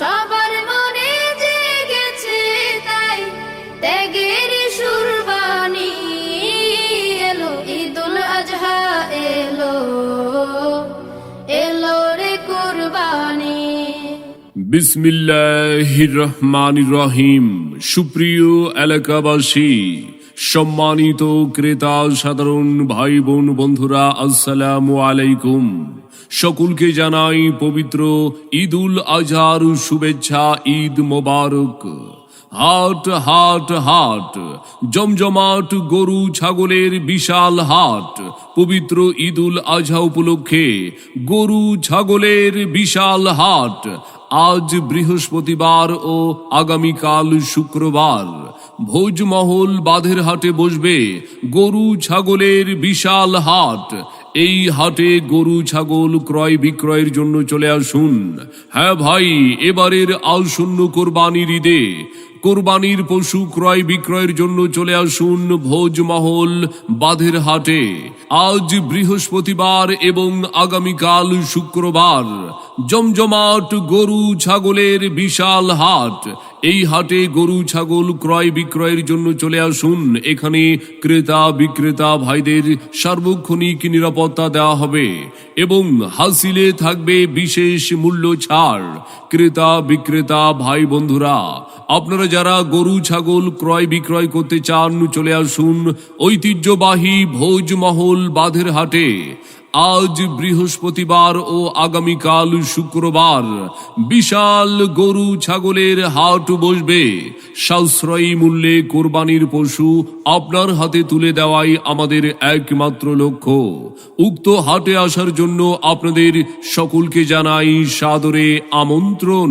সবার মনে জেগেছে তাই ত্যাগের সুরবানি এলো, ঈদুল আজহা এলো এলো রে কুরবানি। বিসমিল্লাহির রহমানির রহিম। সুপ্রিয় এলাকাবাসী সম্মানিত ক্রেতা, সাধারণ ভাই বোন বন্ধুরা, আসসালাম আলাইকুম। সকলকে জানাই পবিত্র ঈদুল আজহার শুভেচ্ছা, ঈদ মোবারক। হাট হাট হাট, জমজমাট গরু ছাগলের বিশাল হাট, পবিত্র ঈদুল আজহা উপলক্ষে গরু ছাগলের বিশাল হাট আজ বৃহস্পতিবার ও আগামীকাল শুক্রবার ভোজমহল বাঁধের হাটে বসবে গরু ছাগলের বিশাল হাট। এই হাটে গরু ছাগল ক্রয় বিক্রয়ের জন্য চলে আসুন। হ্যাঁ ভাই, এবারের আসন্ন কোরবানির ঈদে কোরবানির পশু ক্রয় বিক্রয়ের জন্য চলে আসুন ভোজমহল বাঁধের হাটে। আজ বৃহস্পতিবার এবং আগামীকাল শুক্রবার। জমজমাট গরু ছাগলের বিশাল হাট। এই হাটে গরু ছাগল ক্রয় বিক্রয়ের জন্য চলে আসুন। এখানে ক্রেতা, বিক্রেতা ভাইদের সার্বক্ষণিক নিরাপত্তা দেওয়া হবে এবং হাসিলে থাকবে বিশেষ মূল্য ছাড়। ক্রেতা, বিক্রেতা ভাই বন্ধুরা আপনারা যারা গরু, ছাগল ক্রয় বিক্রয় করতে চান, চলে আসুন ঐতিহ্যবাহী ভোজমহল বাঁধের হাটে আজ বৃহস্পতিবার ও আগামীকাল শুক্রবার বিশাল গরু, ছাগলের হাট বসবে। সাশ্রয়ী মূল্যে কোরবানির পশু আপনার হাতে তুলে দেওয়াই আমাদের একমাত্র লক্ষ্য। উক্ত হাটে আসার জন্য আপনাদের সকলকে জানাই সাদরে আমন্ত্রণ।